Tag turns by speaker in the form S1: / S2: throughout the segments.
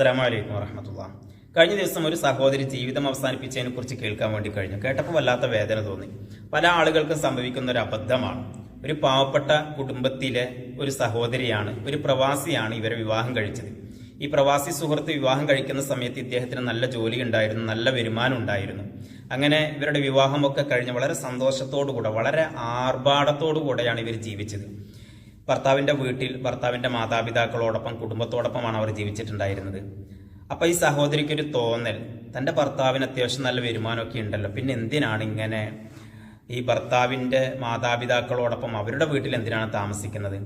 S1: അസ്സലാമലൈക്കും വറഹമത്തുള്ള. കഴിഞ്ഞ ദിവസം ഒരു സഹോദരി ജീവിതം അവസാനിപ്പിച്ചതിനെ കുറിച്ച് കേൾക്കാൻ വേണ്ടി കഴിഞ്ഞു. കേട്ടപ്പോൾ വല്ലാത്ത വേദന തോന്നി. പല ആളുകൾക്കും സംഭവിക്കുന്ന ഒരു അബദ്ധമാണ്. ഒരു പാവപ്പെട്ട കുടുംബത്തിലെ ഒരു സഹോദരിയാണ് ഒരു പ്രവാസിയാണ് ഇവരെ വിവാഹം കഴിച്ചത്. ഈ പ്രവാസി സുഹൃത്ത് വിവാഹം കഴിക്കുന്ന സമയത്ത് ഇദ്ദേഹത്തിന് നല്ല ജോലി ഉണ്ടായിരുന്നു നല്ല വരുമാനം ഉണ്ടായിരുന്നു. അങ്ങനെ ഇവരുടെ വിവാഹമൊക്കെ കഴിഞ്ഞ് വളരെ സന്തോഷത്തോടു കൂടെ വളരെ ആർഭാടത്തോടു കൂടെയാണ് ഇവർ ജീവിച്ചത്. ഭർത്താവിന്റെ വീട്ടിൽ ഭർത്താവിന്റെ മാതാപിതാക്കളോടൊപ്പം കുടുംബത്തോടൊപ്പമാണ് അവർ ജീവിച്ചിട്ടുണ്ടായിരുന്നത്. അപ്പോൾ ഈ സഹോദരിക്കൊരു തോന്നൽ തന്റെ ഭർത്താവിന് അത്യാവശ്യം നല്ല വരുമാനമൊക്കെ ഉണ്ടല്ലോ പിന്നെ എന്തിനാണ് ഇങ്ങനെ ഈ ഭർത്താവിന്റെ മാതാപിതാക്കളോടൊപ്പം അവരുടെ വീട്ടിൽ എന്തിനാണ് താമസിക്കുന്നത്?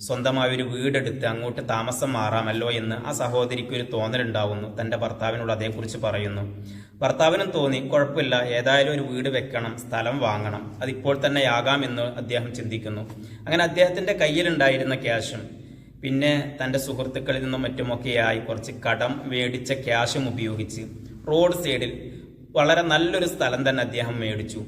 S1: സ്വന്തമായ ഒരു വീടെടുത്ത് അങ്ങോട്ട് താമസം മാറാമല്ലോ എന്ന് ആ സഹോദരിക്ക് ഒരു തോന്നലുണ്ടാവുന്നു. തന്റെ ഭർത്താവിനോട് അതേക്കുറിച്ച് പറയുന്നു. ഭർത്താവിനും തോന്നി കുഴപ്പമില്ല ഏതായാലും ഒരു വീട് വെക്കണം സ്ഥലം വാങ്ങണം. അതിപ്പോൾ തന്നെ ആകാം എന്ന് അദ്ദേഹം ചിന്തിക്കുന്നു. അങ്ങനെ അദ്ദേഹത്തിന്റെ കയ്യിലുണ്ടായിരുന്ന ക്യാഷും പിന്നെ തന്റെ സുഹൃത്തുക്കളിൽ നിന്നും മറ്റുമൊക്കെയായി കുറച്ച് കടം മേടിച്ച ക്യാഷും ഉപയോഗിച്ച് റോഡ് സൈഡിൽ വളരെ നല്ലൊരു സ്ഥലം തന്നെ അദ്ദേഹം മേടിച്ചു.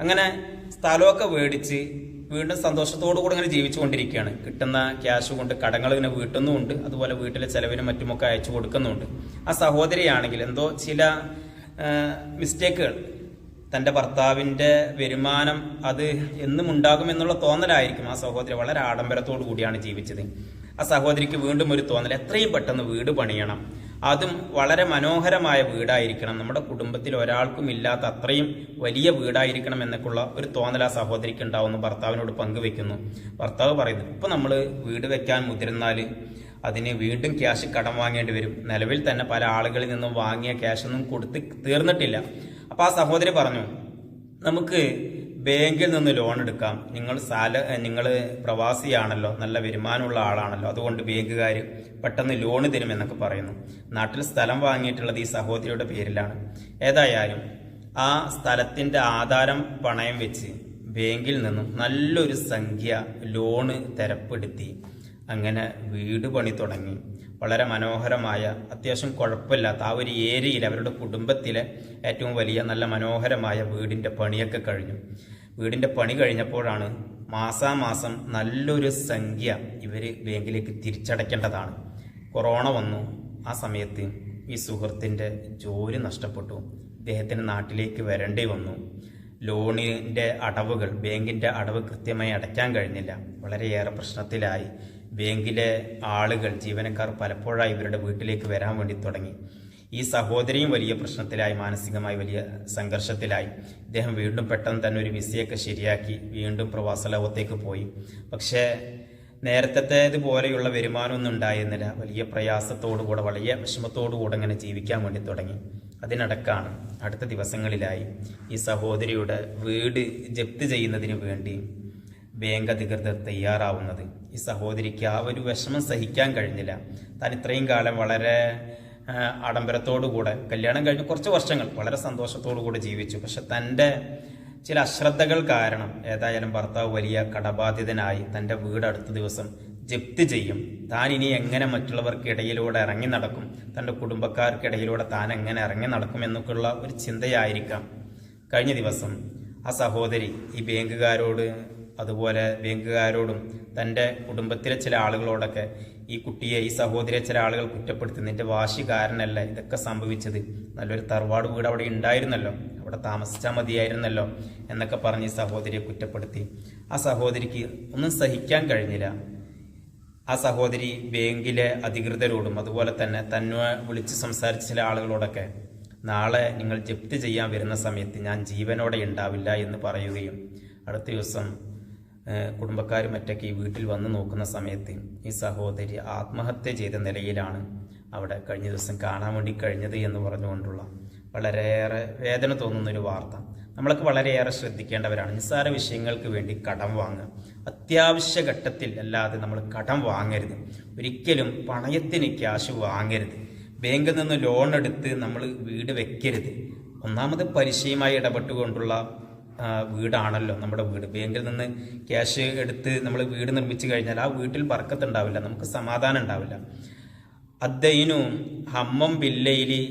S1: അങ്ങനെ സ്ഥലമൊക്കെ മേടിച്ച് വീണ്ടും സന്തോഷത്തോടു കൂടി ഇങ്ങനെ ജീവിച്ചുകൊണ്ടിരിക്കുകയാണ്. കിട്ടുന്ന ക്യാഷ് കൊണ്ട് കടങ്ങൾ ഇങ്ങനെ വീട്ടുന്നുമുണ്ട്. അതുപോലെ വീട്ടിലെ ചെലവിനും മറ്റുമൊക്കെ അയച്ചു കൊടുക്കുന്നുണ്ട് ആ സഹോദരിയാണെങ്കിൽ എന്തോ ചില മിസ്റ്റേക്കുകൾ തന്റെ ഭർത്താവിന്റെ വരുമാനം അത് എന്നും ഉണ്ടാകുമെന്നുള്ള തോന്നലായിരിക്കും ആ സഹോദരി. വളരെ ആഡംബരത്തോടു കൂടിയാണ് ജീവിച്ചത്. ആ സഹോദരിക്ക് വീണ്ടും ഒരു തോന്നൽ. എത്രയും പെട്ടെന്ന് വീട് പണിയണം. അതും വളരെ മനോഹരമായ വീടായിരിക്കണം. നമ്മുടെ കുടുംബത്തിൽ ഒരാൾക്കും ഇല്ലാത്ത അത്രയും വലിയ വീടായിരിക്കണം എന്നൊക്കെയുള്ള ഒരു തോന്നൽ ആ സഹോദരിക്ക് ഉണ്ടാവുന്നു ഭർത്താവിനോട് പങ്കുവെക്കുന്നു. ഭർത്താവ് പറയുന്നു ഇപ്പൊ നമ്മൾ വീട് വെക്കാൻ മുതിർന്നാൽ അതിന് വീണ്ടും ക്യാഷ് കടം വാങ്ങേണ്ടി വരും. നിലവിൽ തന്നെ പല ആളുകളിൽ നിന്നും വാങ്ങിയ ക്യാഷൊന്നും കൊടുത്ത് തീർന്നിട്ടില്ല. അപ്പോൾ ആ സഹോദരി പറഞ്ഞു നമുക്ക് ബാങ്കിൽ നിന്ന് ലോൺ എടുക്കാം. നിങ്ങൾ സാല നിങ്ങൾ പ്രവാസിയാണല്ലോ നല്ല വരുമാനമുള്ള ആളാണല്ലോ അതുകൊണ്ട് ബാങ്കുകാർ പെട്ടെന്ന് ലോൺ തരുമെന്നൊക്കെ പറയുന്നു. നാട്ടിൽ സ്ഥലം വാങ്ങിയിട്ടുള്ളത് ഈ സഹോദരിയുടെ പേരിലാണ്. ഏതായാലും ആ സ്ഥലത്തിന്റെ ആധാരം പണയം വെച്ച് ബാങ്കിൽ നിന്നും നല്ലൊരു സംഖ്യ ലോണ് തരപ്പെടുത്തി. അങ്ങനെ വീട് പണി തുടങ്ങി. വളരെ മനോഹരമായ അത്യാവശ്യം കുഴപ്പമില്ലാത്ത ആ ഒരു ഏരിയയിൽ അവരുടെ കുടുംബത്തിലെ ഏറ്റവും വലിയ നല്ല മനോഹരമായ വീടിന്റെ പണിയൊക്കെ കഴിഞ്ഞു. വീടിന്റെ പണി കഴിഞ്ഞപ്പോഴാണ് മാസാമാസം നല്ലൊരു സംഖ്യ ഇവർ ബാങ്കിലേക്ക് തിരിച്ചടയ്ക്കേണ്ടതാണ്. കൊറോണ വന്നു. ആ സമയത്ത് ഈ സുഹൃത്തിന്റെ ജോലി നഷ്ടപ്പെട്ടു. ഇദ്ദേഹത്തിന് നാട്ടിലേക്ക് വരേണ്ടി വന്നു. ലോണിന്റെ അടവുകൾ ബാങ്കിന്റെ അടവ് കൃത്യമായി അടയ്ക്കാൻ കഴിഞ്ഞില്ല. വളരെയേറെ പ്രശ്നത്തിലായി. ബാങ്കിലെ ആളുകൾ ജീവനക്കാർ പലപ്പോഴായി ഇവരുടെ വീട്ടിലേക്ക് വരാൻ വേണ്ടി തുടങ്ങി. ഈ സഹോദരിയും വലിയ പ്രശ്നത്തിലായി മാനസികമായി വലിയ സംഘർഷത്തിലായി. ഇദ്ദേഹം വീണ്ടും പെട്ടെന്ന് തന്നെ ഒരു വിസയൊക്കെ ശരിയാക്കി വീണ്ടും പ്രവാസ ലോകത്തേക്ക് പോയി. പക്ഷേ നേരത്തേതുപോലെയുള്ള വരുമാനമൊന്നും ഉണ്ടായിരുന്നില്ല. വലിയ പ്രയാസത്തോടുകൂടെ വലിയ വിഷമത്തോടുകൂടെ അങ്ങനെ ജീവിക്കാൻ വേണ്ടി തുടങ്ങി. അതിനടക്കാണ് അടുത്ത ദിവസങ്ങളിലായി ഈ സഹോദരിയുടെ വീട് ജപ്തി ചെയ്യുന്നതിന് വേണ്ടി ബാങ്ക് തയ്യാറാവുന്നത്. ഈ സഹോദരിക്ക് ആ ഒരു വിഷമം സഹിക്കാൻ കഴിഞ്ഞില്ല. താൻ ഇത്രയും കാലം വളരെ ആഡംബരത്തോടുകൂടെ കല്യാണം കഴിഞ്ഞ് കുറച്ച് വർഷങ്ങൾ വളരെ സന്തോഷത്തോടുകൂടെ ജീവിച്ചു. പക്ഷെ തന്റെ ചില അശ്രദ്ധകൾ കാരണം ഏതായാലും ഭർത്താവ് വലിയ കടബാധിതനായി തന്റെ വീട് അടുത്ത ദിവസം ജപ്തി ചെയ്യും. താൻ ഇനി എങ്ങനെ മറ്റുള്ളവർക്കിടയിലൂടെ ഇറങ്ങി നടക്കും? തന്റെ കുടുംബക്കാർക്കിടയിലൂടെ താൻ എങ്ങനെ ഇറങ്ങി നടക്കും എന്നൊക്കെയുള്ള ഒരു ചിന്തയായിരിക്കാം. കഴിഞ്ഞ ദിവസം ആ സഹോദരി ഈ ബാങ്കുകാരോട് അതുപോലെ ബാങ്കുകാരോടും തന്റെ കുടുംബത്തിലെ ചില ആളുകളോടൊക്കെ ഈ കുട്ടിയെ ഈ സഹോദരിയെ ചില ആളുകൾ കുറ്റപ്പെടുത്തി എന്റെ വാശി കാരണല്ല ഇതൊക്കെ സംഭവിച്ചത്. നല്ലൊരു തറവാട് വീട് അവിടെ ഉണ്ടായിരുന്നല്ലോ. അവിടെ താമസിച്ചാൽ മതിയായിരുന്നല്ലോ എന്നൊക്കെ പറഞ്ഞ് ഈ സഹോദരിയെ കുറ്റപ്പെടുത്തി. ആ സഹോദരിക്ക് ഒന്നും സഹിക്കാൻ കഴിഞ്ഞില്ല. ആ സഹോദരി ബാങ്കിലെ അധികൃതരോടും അതുപോലെ തന്നെ തന്നെ വിളിച്ച് സംസാരിച്ച ചില ആളുകളോടൊക്കെ നാളെ നിങ്ങൾ ജപ്തി ചെയ്യാൻ വരുന്ന സമയത്ത് ഞാൻ ജീവനോടെ ഉണ്ടാവില്ല എന്ന് പറയുകയും അടുത്ത ദിവസം കുടുംബക്കാരും മറ്റൊക്കെ ഈ വീട്ടിൽ വന്ന് നോക്കുന്ന സമയത്ത് ഈ സഹോദരി ആത്മഹത്യ ചെയ്ത നിലയിലാണ് അവിടെ കഴിഞ്ഞ ദിവസം കാണാൻ വേണ്ടി കഴിഞ്ഞത് എന്ന് പറഞ്ഞുകൊണ്ടുള്ള വളരെയേറെ വേദന തോന്നുന്ന ഒരു വാർത്ത. നമ്മളൊക്കെ വളരെയേറെ ശ്രദ്ധിക്കേണ്ടവരാണ്. നിസ്സാര വിഷയങ്ങൾക്ക് വേണ്ടി കടം വാങ്ങുക. അത്യാവശ്യ ഘട്ടത്തിൽ അല്ലാതെ നമ്മൾ കടം വാങ്ങരുത്. ഒരിക്കലും പണയത്തിന് ക്യാഷ് വാങ്ങരുത്. ബാങ്കിൽ നിന്ന് ലോൺ എടുത്ത് നമ്മൾ വീട് വെക്കരുത്. ഒന്നാമത് പലിശയുമായി ഇടപെട്ടുകൊണ്ടുള്ള വീടാണല്ലോ നമ്മുടെ വീട്. ബാങ്കിൽ നിന്ന് ക്യാഷ് എടുത്ത് നമ്മൾ വീട് നിർമ്മിച്ചു കഴിഞ്ഞാൽ ആ വീട്ടിൽ പറക്കത്തുണ്ടാവില്ല നമുക്ക് സമാധാനം ഉണ്ടാവില്ല. അദ്ദൈനു ഹമ്മം ബില്ലയിലി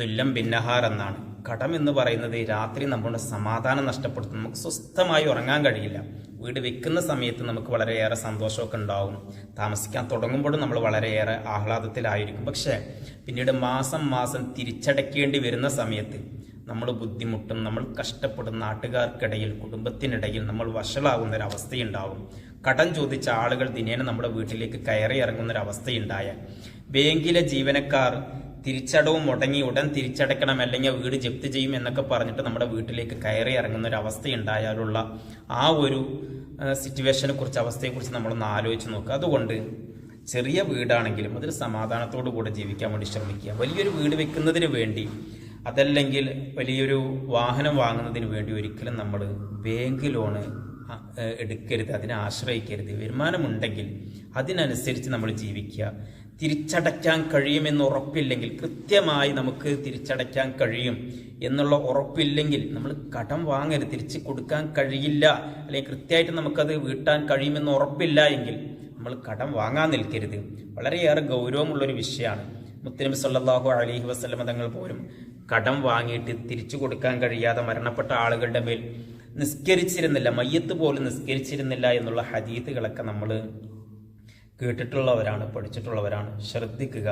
S1: ദുല്ലം ബിന്നഹാർ എന്നാണ്. കടം എന്ന് പറയുന്നത് രാത്രി നമ്മുടെ സമാധാനം നഷ്ടപ്പെടുത്തും. നമുക്ക് സ്വസ്ഥമായി ഉറങ്ങാൻ കഴിയില്ല. വീട് വെക്കുന്ന സമയത്ത് നമുക്ക് വളരെയേറെ സന്തോഷമൊക്കെ ഉണ്ടാവും. താമസിക്കാൻ തുടങ്ങുമ്പോഴും നമ്മൾ വളരെയേറെ ആഹ്ലാദത്തിലായിരിക്കും. പക്ഷേ പിന്നീട് മാസം മാസം തിരിച്ചടയ്ക്കേണ്ടി വരുന്ന സമയത്ത് നമ്മൾ ബുദ്ധിമുട്ടും നമ്മൾ കഷ്ടപ്പെടും നാട്ടുകാർക്കിടയിൽ കുടുംബത്തിനിടയിൽ നമ്മൾ വഷളാകുന്ന ഒരു അവസ്ഥയുണ്ടാവും കടം ചോദിച്ച ആളുകൾ ദിനേന നമ്മുടെ വീട്ടിലേക്ക് കയറി ഇറങ്ങുന്ന ഒരു അവസ്ഥയുണ്ടായാൽ ബാങ്കിലെ ജീവനക്കാർ തിരിച്ചടവും മുടങ്ങി ഉടൻ തിരിച്ചടക്കണം അല്ലെങ്കിൽ വീട് ജപ്തി ചെയ്യും എന്നൊക്കെ പറഞ്ഞിട്ട് നമ്മുടെ വീട്ടിലേക്ക് കയറി ഇറങ്ങുന്ന ഒരു അവസ്ഥയുണ്ടായാലുള്ള ആ ഒരു സിറ്റുവേഷനെ കുറിച്ച് അവസ്ഥയെക്കുറിച്ച് നമ്മളൊന്ന് ആലോചിച്ച് നോക്കുക. അതുകൊണ്ട് ചെറിയ വീടാണെങ്കിലും അതിൽ സമാധാനത്തോടു കൂടെ ജീവിക്കാൻ വേണ്ടി ശ്രമിക്കുക. വലിയൊരു വീട് വെക്കുന്നതിന് വേണ്ടി അതല്ലെങ്കിൽ വലിയൊരു വാഹനം വാങ്ങുന്നതിന് വേണ്ടി ഒരിക്കലും നമ്മൾ ബാങ്ക് ലോണ് എടുക്കരുത് അതിനെ ആശ്രയിക്കരുത്. വരുമാനമുണ്ടെങ്കിൽ അതിനനുസരിച്ച് നമ്മൾ ജീവിക്കുക. തിരിച്ചടയ്ക്കാൻ കഴിയുമെന്ന് ഉറപ്പില്ലെങ്കിൽ കൃത്യമായി നമുക്ക് തിരിച്ചടയ്ക്കാൻ കഴിയും എന്നുള്ള ഉറപ്പില്ലെങ്കിൽ നമ്മൾ കടം വാങ്ങരുത്. തിരിച്ചു കൊടുക്കാൻ കഴിയില്ല. അല്ലെങ്കിൽ കൃത്യമായിട്ട് നമുക്കത് വീട്ടാൻ കഴിയുമെന്ന് ഉറപ്പില്ല എങ്കിൽ നമ്മൾ കടം വാങ്ങാൻ നിൽക്കരുത്. വളരെയേറെ ഗൗരവമുള്ളൊരു വിഷയമാണ്. മുത്തനബി സല്ലാഹു അലഹി വസ്ലമ തങ്ങൾ പോലും കടം വാങ്ങിയിട്ട് തിരിച്ചു കൊടുക്കാൻ കഴിയാതെ മരണപ്പെട്ട ആളുകളുടെ മേൽ നിസ്കരിച്ചിരുന്നില്ല മയ്യത്ത് പോലും നിസ്കരിച്ചിരുന്നില്ല എന്നുള്ള ഹദീത്തുകളൊക്കെ നമ്മൾ കേട്ടിട്ടുള്ളവരാണ് പഠിച്ചിട്ടുള്ളവരാണ്. ശ്രദ്ധിക്കുക.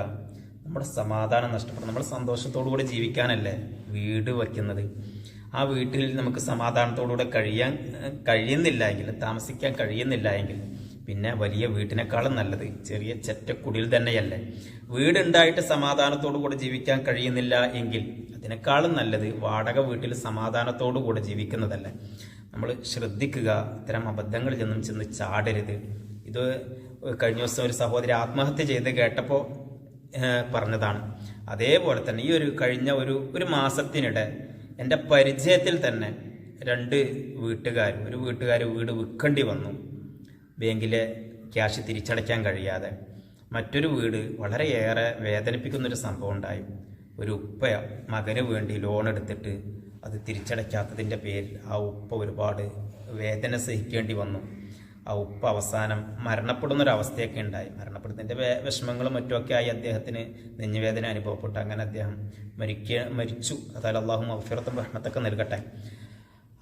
S1: നമ്മുടെ സമാധാനം നഷ്ടപ്പെടും. നമ്മൾ സന്തോഷത്തോടുകൂടി ജീവിക്കാനല്ലേ വീട് വയ്ക്കുന്നത്? ആ വീട്ടിൽ നമുക്ക് സമാധാനത്തോടുകൂടെ കഴിയാൻ കഴിയുന്നില്ല എങ്കിൽ താമസിക്കാൻ കഴിയുന്നില്ല എങ്കിൽ പിന്നെ വലിയ വീട്ടിനേക്കാളും നല്ലത്. ചെറിയ ചെറ്റക്കുടിയിൽ തന്നെയല്ലേ. വീടുണ്ടായിട്ട് സമാധാനത്തോടു കൂടെ ജീവിക്കാൻ കഴിയുന്നില്ല എങ്കിൽ അതിനേക്കാളും നല്ലത് വാടക വീട്ടിൽ സമാധാനത്തോടു കൂടെ ജീവിക്കുന്നതല്ലേ. നമ്മൾ ശ്രദ്ധിക്കുക ഇത്തരം അബദ്ധങ്ങളിൽ നിന്നും ചെന്ന് ചാടരുത്. ഇത് കഴിഞ്ഞ ദിവസം ഒരു സഹോദരി ആത്മഹത്യ ചെയ്ത് കേട്ടപ്പോൾ പറഞ്ഞതാണ്. അതേപോലെ തന്നെ ഈ ഒരു കഴിഞ്ഞ ഒരു ഒരു മാസത്തിനിടെ എന്റെ പരിചയത്തിൽ തന്നെ രണ്ട് വീട്ടുകാർ ഒരു വീട്ടുകാർ വീട് വിൽക്കേണ്ടി വന്നു. ബാങ്കിലെ ക്യാഷ് തിരിച്ചടയ്ക്കാൻ കഴിയാതെ മറ്റൊരു വീട് വളരെയേറെ വേദനിപ്പിക്കുന്നൊരു സംഭവം ഉണ്ടായി ഒരു ഉപ്പ മകന് വേണ്ടി ലോൺ എടുത്തിട്ട് അത് തിരിച്ചടയ്ക്കാത്തതിന്റെ പേരിൽ ആ ഉപ്പ ഒരുപാട് വേദന സഹിക്കേണ്ടി വന്നു. ആ ഉപ്പ അവസാനം മരണപ്പെടുന്നൊരവസ്ഥയൊക്കെ ഉണ്ടായി. മരണപ്പെടുന്നതിന്റെ വിഷമങ്ങളും മറ്റുമൊക്കെ ആയി അദ്ദേഹത്തിന് നെഞ്ഞുവേദന അനുഭവപ്പെട്ടു. അങ്ങനെ അദ്ദേഹം മരിക്ക മരിച്ചു. അതായത് അള്ളാഹു മഫിറത്തും റഹ്മത്തൊക്കെ നൽകട്ടെ.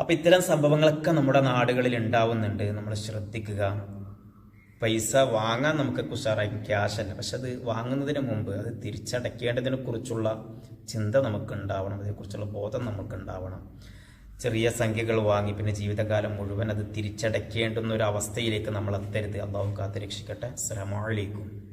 S1: അപ്പം ഇത്തരം സംഭവങ്ങളൊക്കെ നമ്മുടെ നാടുകളിൽ ഉണ്ടാവുന്നുണ്ട്. നമ്മൾ ശ്രദ്ധിക്കുക. പൈസ വാങ്ങാൻ നമുക്ക് ഉഷാറായി അല്ല. പക്ഷെ അത് വാങ്ങുന്നതിന് മുമ്പ് അത് തിരിച്ചടയ്ക്കേണ്ടതിനെ കുറിച്ചുള്ള ചിന്ത നമുക്ക് ഉണ്ടാവണം. അതേക്കുറിച്ചുള്ള ബോധം നമുക്ക് ഉണ്ടാവണം. ചെറിയ സംഖ്യകൾ വാങ്ങി പിന്നെ ജീവിതകാലം മുഴുവൻ അത് തിരിച്ചടയ്ക്കേണ്ടുന്ന ഒരു അവസ്ഥയിലേക്ക് നമ്മൾ എത്തരുത്. അള്ളാഹു കാത്ത് രക്ഷിക്കട്ടെ അസ്സലാമു അലൈക്കും.